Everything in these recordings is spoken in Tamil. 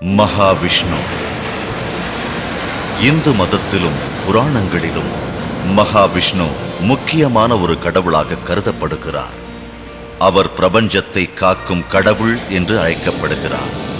மகாவிஷ்ணு. இந்து மதத்திலும் புராணங்களிலும் மகாவிஷ்ணு முக்கியமான ஒரு கடவுளாக கருதப்படுகிறார். அவர் பிரபஞ்சத்தை காக்கும் கடவுள் என்று அழைக்கப்படுகிறார்.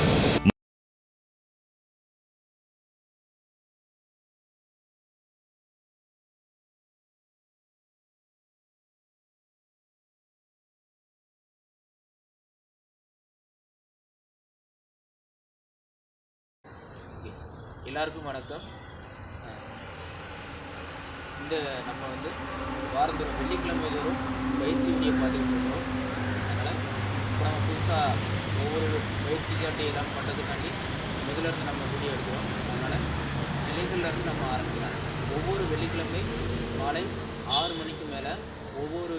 எல்லாருக்கும் வணக்கம். இந்த நம்ம வந்து வாரந்தோறும் வெள்ளிக்கிழமை தோறும் பயிற்சி வீடியோ பார்த்துக்கிட்டு இருக்கோம் அதனால் இப்போ நம்ம புதுசாக ஒவ்வொரு பயிற்சிக்காண்டி எல்லாம் பண்ணுறதுக்காண்டி முதல்ல நம்ம வீடியோ எடுக்கிறோம். அதனால் நிலைகள்ல இருந்து நம்ம ஆரம்பிக்கலாம். ஒவ்வொரு வெள்ளிக்கிழமை மாலை ஆறு மணிக்கு மேலே ஒவ்வொரு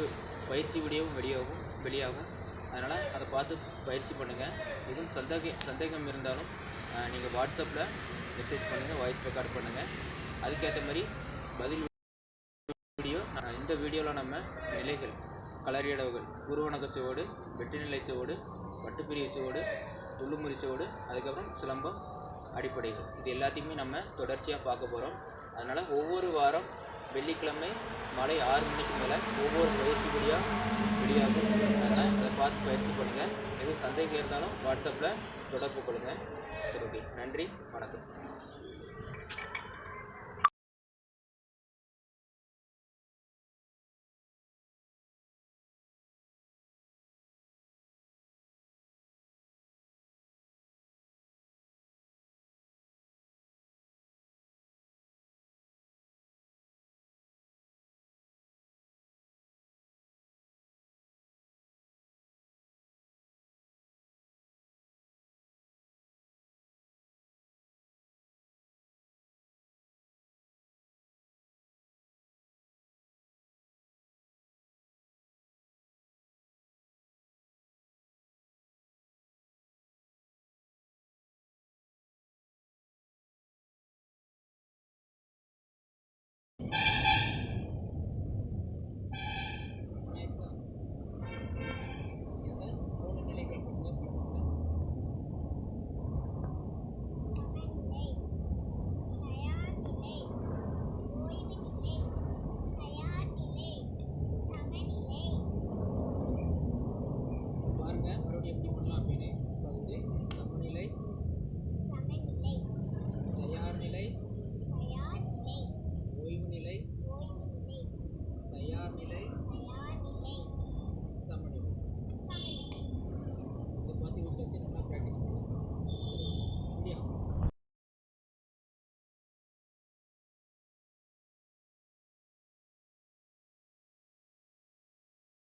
பயிற்சி வீடியோவும் வெளியாகும் வெளியாகும். அதனால் அதை பார்த்து பயிற்சி பண்ணுங்கள் எதுவும் சந்தேக சந்தேகம் இருந்தாலும் நீங்கள் வாட்ஸ்அப்பில் மெசேஜ் பண்ணுங்கள் வாய்ஸ் ரெக்கார்ட் பண்ணுங்கள் அதுக்கேற்ற மாதிரி பதில் வீடியோ இந்த வீடியோவில் நம்ம நிலைகள் களரியடவுகள் குருவணக்கச்சுவோடு வெற்றி சுவோடு வட்டுப்பிரிவு சுவோடு துள்ளுமுறி சுவோடு அதுக்கப்புறம் சிலம்பம் அடிப்படைகள். இது எல்லாத்தையுமே நம்ம தொடர்ச்சியாக பார்க்க போகிறோம் அதனால் ஒவ்வொரு வாரம் வெள்ளிக்கிழமை மாலை ஆறு மணிக்கு மேலே ஒவ்வொரு பயிற்சி வீடியோ வெளியாகும் அதனால் அதை பார்த்து பயிற்சி பண்ணுங்கள் எதுவும் சந்தேகம் இருந்தாலும் வாட்ஸ்அப்பில் தொடர்பு கொள்ளுங்கள் சரி ஓகே நன்றி வணக்கம்.